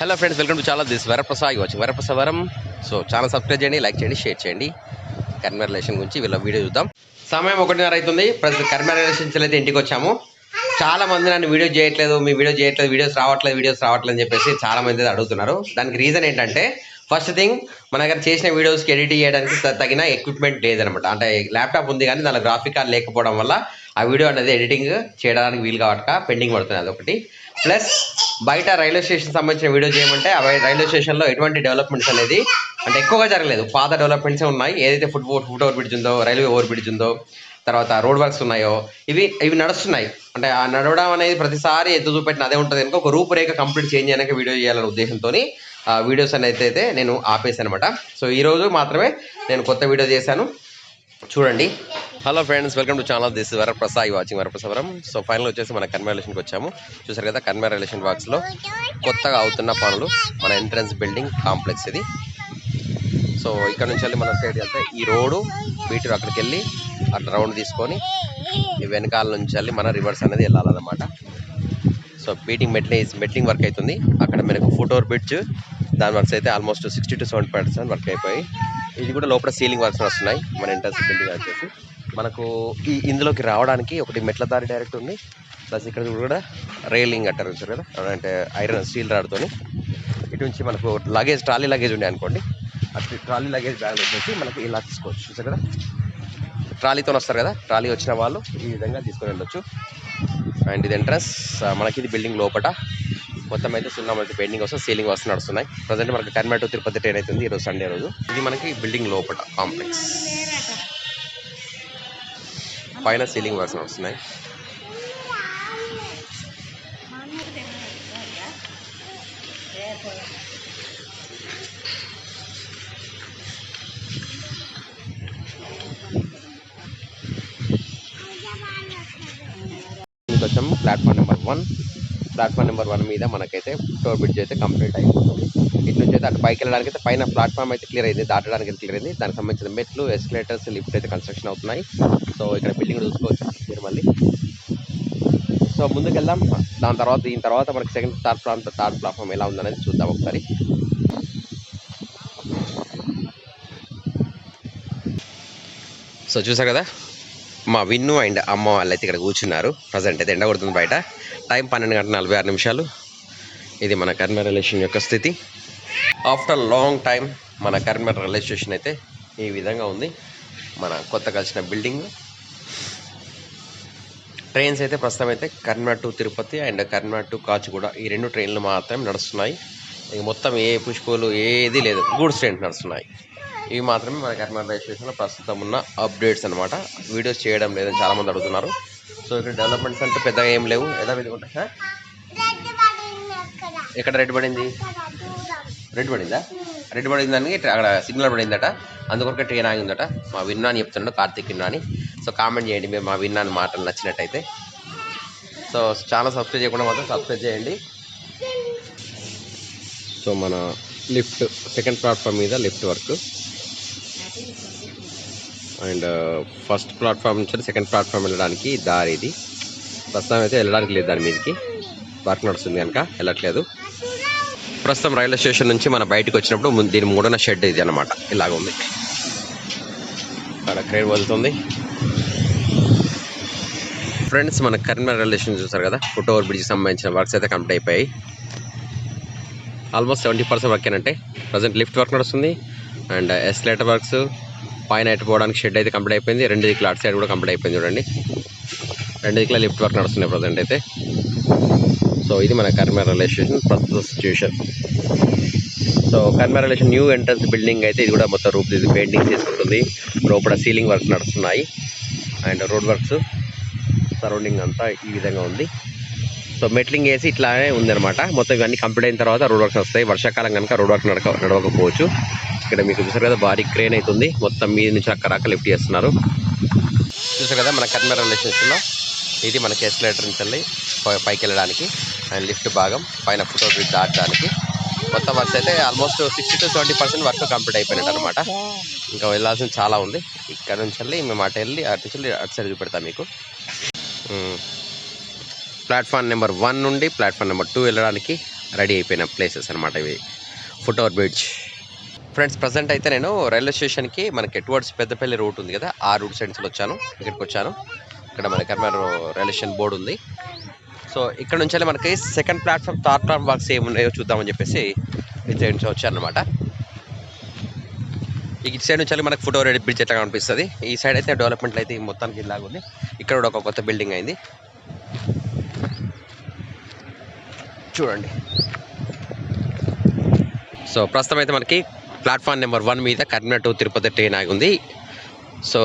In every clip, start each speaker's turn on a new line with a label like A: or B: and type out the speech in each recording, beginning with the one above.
A: Hello friends welcome to చాలా this Varaprasad వచ్చి వరప్రసవరం సో ఛానల్ సబ్స్క్రైబ్ చేయండి లైక్ చేయండి షేర్ చేయండి. కర్మర్ గురించి వీళ్ళ వీడియో చూద్దాం. సమయం ఒకటిన్నర అవుతుంది. ప్రస్తుతం కర్మర్ అయితే ఇంటికి వచ్చాము. చాలా మంది నన్ను వీడియో చేయట్లేదు మీ వీడియో చేయట్లేదు వీడియోస్ రావట్లేదు వీడియోస్ రావట్లేదు అని చెప్పేసి చాలా మంది అయితే అడుగుతున్నారు. దానికి రీజన్ ఏంటంటే ఫస్ట్ థింగ్ మన దగ్గర చేసిన వీడియోస్కి ఎడిట్ చేయడానికి తగిన ఎక్విప్మెంట్ లేదనమాట. అంటే ల్యాప్టాప్ ఉంది కానీ దాని గ్రాఫిక్ కార్డ్ లేకపోవడం వల్ల ఆ వీడియో అనేది ఎడిటింగ్ చేయడానికి వీలు కావట్క పెండింగ్ పడుతుంది అదొకటి ప్లస్ బయట రైల్వే స్టేషన్ సంబంధించిన వీడియో చేయమంటే ఆ రైల్వే స్టేషన్లో ఎటువంటి డెవలప్మెంట్స్ అనేది అంటే ఎక్కువగా జరగలేదు. పాత డెవలప్మెంట్సే ఉన్నాయి. ఏదైతే ఫుట్ ఫుట్ ఓవర్ బ్రిడ్జ్ ఉందో రైల్వే ఓవర్ బ్రిడ్జ్ ఉందో తర్వాత రోడ్ వర్క్స్ ఉన్నాయో ఇవి ఇవి నడుస్తున్నాయి. అంటే ఆ నడవడం అనేది ప్రతిసారి ఎత్తు చూపెట్టిన అదే ఉంటుంది కనుక ఒక రూపురేఖ కంప్లీట్ చేంజ్ చేయడానికి వీడియో చేయాలనే ఉద్దేశంతో ఆ వీడియోస్ అనేది అయితే నేను ఆపేసాను అనమాట సో ఈరోజు మాత్రమే నేను కొత్త వీడియో చేశాను. చూడండి. Hello friends welcome to channel this Varaprasad watching వరప్రసావరం so final వచ్చేసి మన కన్వే రిలేషన్కి వచ్చాము. చూసారు కదా కన్వే రిలేషన్ బాక్స్లో కొత్తగా అవుతున్న పనులు. మన ఎంట్రన్స్ బిల్డింగ్ కాంప్లెక్స్ ఇది. సో ఇక్కడ నుంచి వెళ్ళి మనం స్టేట్ వెళ్తే ఈ రోడ్డు మీటర్ అక్కడికి వెళ్ళి అక్కడ రౌండ్ తీసుకొని ఈ వెనకాల నుంచి వెళ్ళి మన రివర్స్ అనేది వెళ్ళాలన్నమాట. So beating metalling metalling work అవుతుంది. అక్కడ మనకు ఫుట్ ఓవర్ బ్రిడ్జ్ దాని వర్క్స్ అయితే almost sixty to seventy percent work అయిపోయి ఇది కూడా లోపల సీలింగ్ వర్క్స్ వస్తున్నాయి. మన ఎంట్రన్స్ బిల్డింగ్ వచ్చేసి. మనకు ఈ ఇందులోకి రావడానికి ఒకటి మెట్ల దారి డైరెక్ట్ ఉంది. ప్లస్ ఇక్కడ కూడా రైలింగ్ అంటారు కదా? అంటే ఐరన్ స్టీల్ రాడ్తోని. ఇటు నుంచి మనకు లగేజ్ ట్రాలీ లగేజ్ ఉండే అనుకోండి. అటు ట్రాలీ లగేజ్ బ్యాగ్ వచ్చేసి మనకి ఇలా తీసుకోవచ్చు. చూసారు కదా? ట్రాలీతో వస్తారు కదా? ట్రాలీ వచ్చిన వాళ్ళు ఈ విధంగా తీసుకొని వెళ్ళొచ్చు. అండ్ ఇది ఎంట్రన్స్. మనకి ఇది బిల్డింగ్ లోపల మొత్తం అయితే సున్నా అయితే పెయింటింగ్ వస్తుంది సీలింగ్ వస్తు నడుస్తున్నాయి. ప్రజెంట్ మనకి కర్మాటో తిరుపతి ట్రైన్ అవుతుంది ఈరోజు సండే రోజు. ఇది మనకి బిల్డింగ్ లోపల కాంప్లెక్స్. పైన సీలింగ్ వర్క్స్ నడుస్తున్నాయి. వచ్చాము platform number one platform number one మీద మనకైతే టోల్ బ్రిడ్జ్ అయితే కంప్లీట్ అయిపోతుంది. ఇటు నుంచి అయితే అటు పైకి వెళ్ళడానికి అయితే పైన ప్లాట్ఫామ్ అయితే క్లియర్ అయింది దాటడానికి క్లియర్ అయింది. దానికి సంబంధించిన మెట్లు ఎస్కలేటర్స్ లిఫ్ట్ అయితే కన్స్ట్రక్షన్ అవుతున్నాయి. సో ఇక్కడ బిల్డింగ్ చూసుకోవచ్చు మీరు మళ్ళీ. సో ముందుకు వెళ్దాం. దాని తర్వాత దీని తర్వాత మనకి second third plan third platform ఎలా ఉందనేది చూద్దాం ఒకసారి. సో చూసారు కదా? మా విన్ను అండ్ అమ్మ వాళ్ళు అయితే ఇక్కడ కూర్చున్నారు. ప్రజెంట్ అయితే ఎండ కొడుతుంది బయట. టైం పన్నెండు గంటల నలభై ఆరు నిమిషాలు. ఇది మన కర్మ రిలేషన్ యొక్క స్థితి. ఆఫ్టర్ లాంగ్ టైం మన కర్మ రిలేషన్ అయితే ఈ విధంగా ఉంది. మన కొత్త కలిసిన బిల్డింగ్ ట్రైన్స్ అయితే ప్రస్తుతం అయితే Karma to Tirupati and Karma to Kacheguda ఈ రెండు ట్రైన్లు మాత్రమే నడుస్తున్నాయి. ఇక మొత్తం ఏ పుష్పలు ఏది లేదు గూడ్స్ ట్రైన్స్ నడుస్తున్నాయి. ఇవి మాత్రమే మన కర్మ రైల్వే స్టేషన్లో ప్రస్తుతం ఉన్న అప్డేట్స్ అనమాట వీడియోస్ చేయడం లేదని చాలామంది అడుగుతున్నారు. సో ఇక్కడ డెవలప్మెంట్స్ అంటే పెద్దగా ఏం లేవు. ఎలా విధంగా ఉంటాయి? సార్ ఎక్కడ రెడ్ పడింది? రెడ్ పడిందా? రెడ్ పడింది అక్కడ సిగ్నల్ పడిందట. అందుకొరకే ట్రైన్ ఆగిందట మా విన్నాని చెప్తున్నాడు కార్తీక్ విన్నాని సో కామెంట్ చేయండి మేము మా విన్నాని మాటలు నచ్చినట్టయితే. సో ఛానల్ సబ్స్క్రైబ్ చేయకుండా మాత్రం సబ్స్క్రైబ్ చేయండి. సో మన లిఫ్ట్ సెకండ్ ప్లాట్ఫామ్ మీద lift work. And first platform నుంచి సెకండ్ ప్లాట్ఫామ్ వెళ్ళడానికి దారి ఇది. ప్రస్తుతం అయితే వెళ్ళడానికి లేదు దాని మీదకి. వర్క్ నడుస్తుంది కనుక వెళ్ళట్లేదు. ప్రస్తుతం రైల్వే స్టేషన్ నుంచి మన బయటకు వచ్చినప్పుడు దీని మూడన షెడ్ ఇది అనమాట ఇలాగ ఉంది. అక్కడ క్రేన్ వదులుతుంది. ఫ్రెండ్స్ మన కరీంనగర్ రైల్వే స్టేషన్ చూసారు కదా? ఫుట్ ఓవర్ బ్రిడ్జ్కి సంబంధించిన వర్క్స్ అయితే కంప్లీట్ అయిపోయాయి. ఆల్మోస్ట్ సెవెంటీ పర్సెంట్ వర్క్ ఏంటంటే ప్రజెంట్ లిఫ్ట్ వర్క్ నడుస్తుంది. And escalator works. పైన పోవడానికి షెడ్ అయితే కంప్లీట్ అయిపోయింది. రెండు దిక్కుల అటు సైడ్ కూడా కంప్లీట్ అయిపోయింది చూడండి. రెండు దిక్కుల లిఫ్ట్ వర్క్ నడుస్తున్నాయి ప్రజెంట్ అయితే. సో ఇది మన కర్మ రైల్వే స్టేషన్ ప్రస్తుత సిచ్యువేషన్ సో కర్మ రైల్వే న్యూ ఎంట్రన్స్ బిల్డింగ్ అయితే ఇది కూడా మొత్తం రూప్ ఇది పెయింటింగ్ చేసుకుంటుంది. లోపల సీలింగ్ వర్క్స్ నడుస్తున్నాయి. అండ్ రోడ్ వర్క్స్ సరౌండింగ్ అంతా ఈ విధంగా ఉంది. సో మెట్లింగ్ వేసి ఇట్లానే ఉందన్నమాట. మొత్తం ఇవన్నీ కంప్లీట్ అయిన తర్వాత రోడ్ వర్క్స్ వస్తాయి. వర్షాకాలం కనుక రోడ్ వర్క్ నడక నడవకపోవచ్చు. ఇక్కడ మీకు చూసారు కదా భారీ క్రేన్ అవుతుంది మొత్తం మీద నుంచి అక్కడ అక్కడ లిఫ్ట్ చేస్తున్నారు. చూసారు కదా మన కర్మ రైల్వే ఇది మనకి ఎస్కలేటర్ నుంచి వెళ్ళి పైకి వెళ్ళడానికి అండ్ లిఫ్ట్ భాగం పైన ఫోటో బ్రిడ్జ్ దాటడానికి. మొత్తం వర్క్స్ అయితే almost sixty to seventy percent work complete అయిపోయినట్టు అనమాట ఇంకా వెళ్ళాల్సింది చాలా ఉంది. ఇక్కడ నుంచి వెళ్ళి మేము అటు వెళ్ళి అటు నుంచి వెళ్ళి అటు సైడ్ చూపెడతాం మీకు. ప్లాట్ఫామ్ నెంబర్ వన్ నుండి ప్లాట్ఫామ్ నెంబర్ టూ వెళ్ళడానికి రెడీ అయిపోయిన ప్లేసెస్ అనమాట ఇవి. Foot over bridge friends present అయితే నేను రైల్వే స్టేషన్కి మనకి టువర్డ్స్ పెద్దపల్లి రూట్ ఉంది కదా ఆ రూట్ సైడ్స్లో వచ్చాను ఇక్కడికి వచ్చాను. ఇక్కడ మన కర్మారు రైల్వే స్టేషన్ బోర్డు ఉంది. సో ఇక్కడ నుంచి మనకి second platform third platform works ఏమున్నాయో చూద్దామని చెప్పేసి ఇటు సైడ్ నుంచి వచ్చానమాట ఈ సైడ్ నుంచి మనకి ఫోటో రెడీ బ్రిడ్జ్ ఎట్లా కనిపిస్తుంది? ఈ సైడ్ అయితే డెవలప్మెంట్ అయితే మొత్తానికి ఇలాగ ఉంది. ఇక్కడ కూడా ఒక కొత్త బిల్డింగ్ అయింది. చూడండి. సో ప్రస్తుతం అయితే మనకి ప్లాట్ఫామ్ నెంబర్ వన్ మీద కరీంనగర్ టు తిరుపతి ట్రైన్ ఆగి ఉంది. సో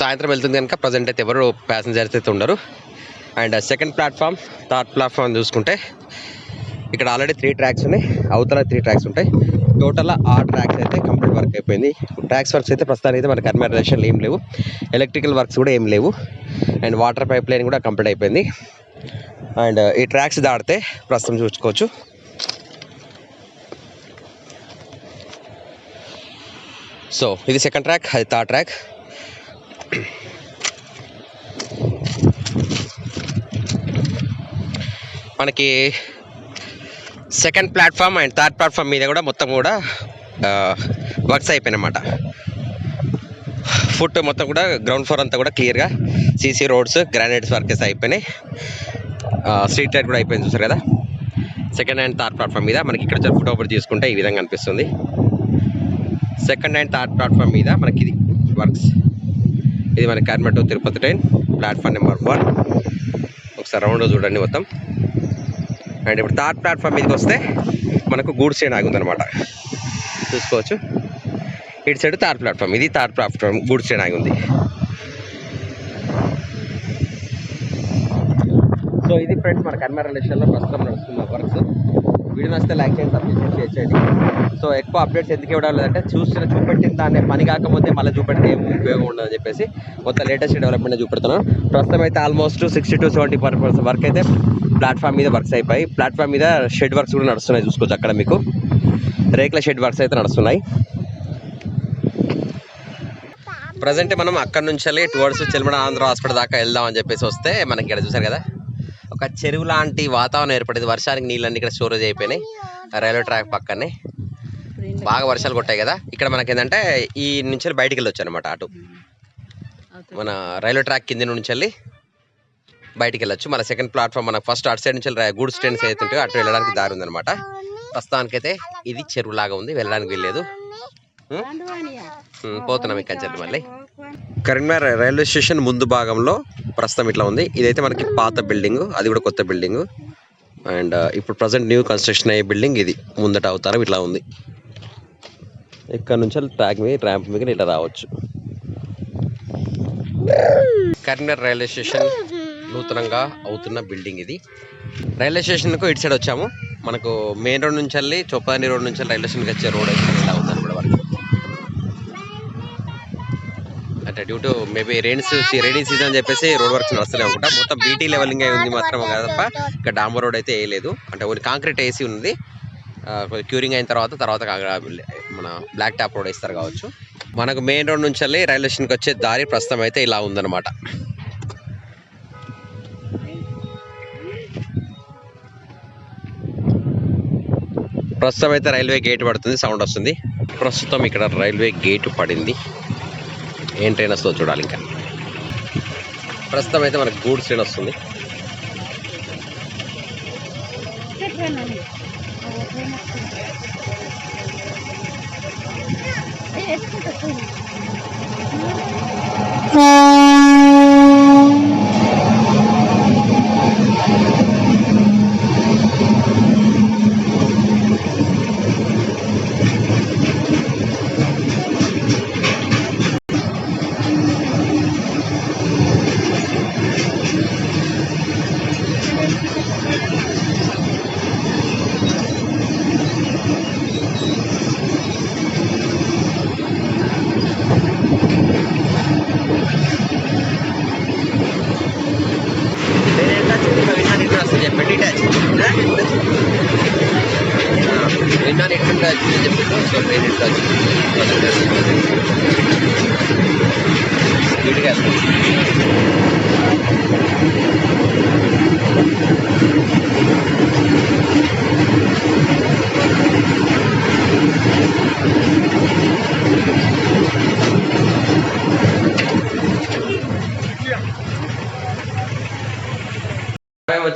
A: సాయంత్రం వెళ్తుంది కనుక ప్రజెంట్ అయితే ఎవరు ప్యాసింజర్స్ అయితే ఉండరు. And second platform third platform చూసుకుంటే ఇక్కడ ఆల్రెడీ త్రీ ట్రాక్స్ ఉన్నాయి. అవతల త్రీ ట్రాక్స్ ఉంటాయి. టోటల్ ఆ ట్రాక్స్ అయితే కంప్లీట్ వర్క్ అయిపోయింది. ట్రాక్స్ వర్క్స్ అయితే ప్రస్తుతానికి అయితే మన కర్మ రిలేషన్లు ఏం లేవు. ఎలక్ట్రికల్ వర్క్స్ కూడా ఏం లేవు. అండ్ వాటర్ పైప్ లైన్ కూడా కంప్లీట్ అయిపోయింది. అండ్ ఈ ట్రాక్స్ దాడితే ప్రస్తుతం చూసుకోవచ్చు. సో ఇది సెకండ్ ట్రాక్ అది థర్డ్ ట్రాక్ మనకి second platform and third platform మీద కూడా మొత్తం కూడా వర్క్స్ అయిపోయినమాట. ఫుట్ మొత్తం కూడా గ్రౌండ్ ఫ్లోర్ అంతా కూడా క్లియర్గా సీసీ రోడ్స్ గ్రానైట్స్ వర్కెస్ అయిపోయినాయి. స్ట్రీట్ లైట్ కూడా అయిపోయింది చూసారు కదా? సెకండ్ అండ్ థర్డ్ ప్లాట్ఫామ్ మీద మనకి ఇక్కడ ఫుట్ ఓవర్ తీసుకుంటే ఈ విధంగా అనిపిస్తుంది. సెకండ్ అండ్ థర్డ్ ప్లాట్ఫామ్ మీద మనకి ఇది వర్క్స్ ఇది మన కార్మెట్ Tirupati train platform number one ఒకసారి రౌండ్ చూడండి మొత్తం. అండ్ ఇప్పుడు థర్డ్ ప్లాట్ఫామ్ మీదకి వస్తే మనకు గూడ్స్ ట్రైన్ ఆగుందనమాట చూసుకోవచ్చు. ఇటు సైడ్ థర్డ్ ప్లాట్ఫామ్ ఇది థర్డ్ ప్లాట్ఫామ్ గూడ్స్ ట్రైన్ ఆగి ఉంది సో ఇది ఫ్రెండ్స్ మన కర్మ రిలేషన్లో ప్రస్తుతం నడుస్తున్న వర్క్స్. వీడియో నచ్చితే లైక్ చేయండి సబ్స్క్రైబ్ షేర్ చేయండి. సో ఎక్కువ అప్డేట్స్ ఎందుకు ఇవ్వడం లేదంటే చూసిన చూపెట్టిన దాన్ని పని కాకపోతే మళ్ళీ చూపెడితే ఏం ఉపయోగం ఉండదు చెప్పేసి మొత్తం లేటెస్ట్ డెవలప్మెంట్ చూపెడుతున్నాను. ప్రస్తుతం అయితే almost sixty to seventy percent work అయితే ప్లాట్ఫామ్ మీద వర్క్స్ అయిపోయి ప్లాట్ఫామ్ మీద షెడ్ వర్క్స్ కూడా నడుస్తున్నాయి. చూసుకోవచ్చు అక్కడ మీకు. రేకుల షెడ్ వర్క్స్ అయితే నడుస్తున్నాయి. ప్రజెంట్ మనం అక్కడ నుంచి వెళ్ళి టువర్డ్స్ చెల్మడ ఆంధ్ర హాస్పిటల్ దాకా వెళ్దాం అని చెప్పేసి వస్తే మనకి ఇక్కడ చూసారు కదా. ఒక చెరువు లాంటి వాతావరణం ఏర్పడింది. వర్షానికి నీళ్ళన్నీ ఇక్కడ స్టోరేజ్ అయిపోయినాయి. రైల్వే ట్రాక్ పక్కనే. బాగా వర్షాలు కొట్టాయి కదా. ఇక్కడ మనకి ఏంటంటే ఈ నుంచి వెళ్ళి బయటికి వెళ్ళొచ్చు అనమాట అటు మన రైల్వే ట్రాక్ కింద నుంచి వెళ్ళి బయటికి వెళ్ళొచ్చు. మన సెకండ్ ప్లాట్ఫామ్ మన ఫస్ట్ అటు సైడ్ నుంచి గూడ్స్ ట్రైన్స్ అయితే ఉంటాయో అటు వెళ్ళడానికి దారి ఉందన్నమాట. ప్రస్తుతానికైతే ఇది చెరువు లాగా ఉంది. వెళ్ళడానికి వెళ్ళలేదు పోతున్నాం ఇక్కడ మళ్ళీ. కరీంనగర్ రైల్వే స్టేషన్ ముందు భాగంలో ప్రస్తుతం ఇట్లా ఉంది. ఇదైతే మనకి పాత బిల్డింగ్ అది కూడా కొత్త బిల్డింగ్ అండ్ ఇప్పుడు ప్రజెంట్ న్యూ కన్స్ట్రక్షన్ అయ్యే బిల్డింగ్ ఇది. ముందట అవతారం ఇట్లా ఉంది. ఇక్కడ నుంచి ట్రాక్ మీద ర్యాంప్ మీద ఇట్లా రావచ్చు. కరీంనగర్ రైల్వే స్టేషన్ నూతనంగా అవుతున్న బిల్డింగ్ ఇది. రైల్వే స్టేషన్కు ఇటు సైడ్ వచ్చాము. మనకు మెయిన్ రోడ్ నుంచి వెళ్ళి చొప్పాని రోడ్ నుంచి రైల్వే స్టేషన్కి వచ్చే రోడ్ అయితే ఇలా అవుతుంది. అంటే due to maybe rains rainy season అని చెప్పేసి రోడ్ వర్క్స్ నడుస్తూనే అనుకుంటా మొత్తం బీటీ లెవెలింగ్ అయి ఉంది మాత్రం కాదప్ప ఇక్కడ డాంబర్ రోడ్ అయితే వేయలేదు అంటే ఓన్లీ కాంక్రీట్ వేసి ఉంది. క్యూరింగ్ అయిన తర్వాత తర్వాత మన బ్లాక్ టాప్ రోడ్ వేస్తారు కావచ్చు. మనకు మెయిన్ రోడ్ నుంచి వెళ్ళి రైల్వే స్టేషన్కి వచ్చే దారి ప్రస్తుతం అయితే ఇలా ఉందన్నమాట. ప్రస్తుతం అయితే రైల్వే గేట్ పడుతుంది. సౌండ్ వస్తుంది. ప్రస్తుతం ఇక్కడ రైల్వే గేట్ పడింది. ఏం ట్రైన్ వస్తుందో చూడాలి ఇంకా. ప్రస్తుతం అయితే మనకు గూడ్స్ ట్రైన్ వస్తుంది. చెప్పండి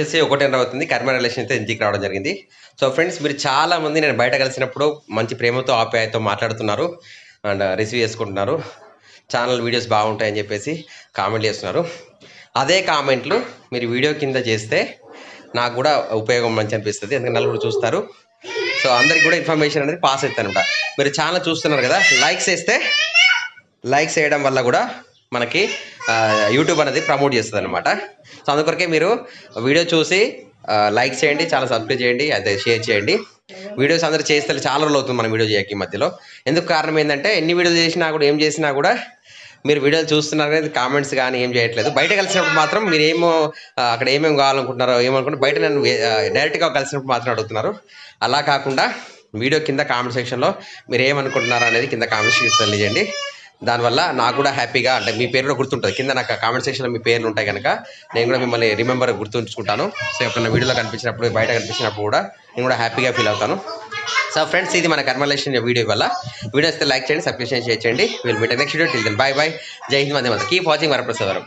A: వచ్చేసి ఒకటిన్నర అవుతుంది. కర్మ రిలేషన్ అయితే ఇంటికి రావడం జరిగింది. సో ఫ్రెండ్స్ మీరు చాలా మంది నేను బయట కలిసినప్పుడు మంచి ప్రేమతో ఆప్యాయతో మాట్లాడుతున్నారు. అండ్ uh, రిసీవ్ చేసుకుంటున్నారు. ఛానల్ వీడియోస్ బాగుంటాయని చెప్పేసి కామెంట్ చేస్తున్నారు. అదే కామెంట్లు మీరు వీడియో కింద చేస్తే నాకు కూడా ఉపయోగం మంచి అనిపిస్తుంది. ఎందుకంటే నలుగురు చూస్తారు. సో అందరికి కూడా ఇన్ఫర్మేషన్ అనేది పాస్ అవుతానమాట మీరు ఛానల్ చూస్తున్నారు కదా లైక్స్ వేస్తే లైక్స్ వేయడం వల్ల కూడా మనకి యూట్యూబ్ అనేది ప్రమోట్ చేస్తుంది అనమాట సో అందుకొరకే మీరు వీడియో చూసి లైక్ చేయండి చాలా సబ్స్క్రైబ్ చేయండి అదే షేర్ చేయండి. వీడియోస్ అందరూ చేస్తే చాలా రోజులు అవుతుంది మనం వీడియో చేయక ఈ మధ్యలో. ఎందుకు కారణం ఏంటంటే ఎన్ని వీడియోలు చేసినా కూడా ఏం చేసినా కూడా మీరు వీడియోలు చూస్తున్నారు అనేది కామెంట్స్ కానీ ఏం చేయట్లేదు. బయట కలిసినప్పుడు మాత్రం మీరు ఏమో అక్కడ ఏమేమి కావాలనుకుంటున్నారో ఏమనుకుంటారు బయట నన్ను డైరెక్ట్గా కలిసినప్పుడు మాత్రం అడుగుతున్నారు. అలా కాకుండా వీడియో కింద కామెంట్ సెక్షన్లో మీరు ఏమనుకుంటున్నారు అనేది కింద కామెంట్స్ తెలియజేయండి. దానివల్ల నాకు కూడా హ్యాపీగా అంటే మీ పేరు కూడా గుర్తుంటుంది. కింద నాకు కామెంట్ సెక్షన్లో మీ పేర్లు ఉంటాయి కనుక నేను కూడా మిమ్మల్ని రిమెంబర్ గుర్తుంచుకుంటాను. సో ఎప్పుడైనా వీడియోలో కనిపించినప్పుడు బయట కనిపించినప్పుడు కూడా నేను కూడా హ్యాపీగా ఫీల్ అవుతాను. సో ఫ్రెండ్స్ ఇది మన కర్మలేషన్ వీడియో వల్ల. వీడియో వస్తే లైక్ చేయండి సబ్స్క్రిప్షన్ చేయండి will meet next video till then bye bye జై హింద్ వందే మాత్రం. Keep watching వరప్రసాదరం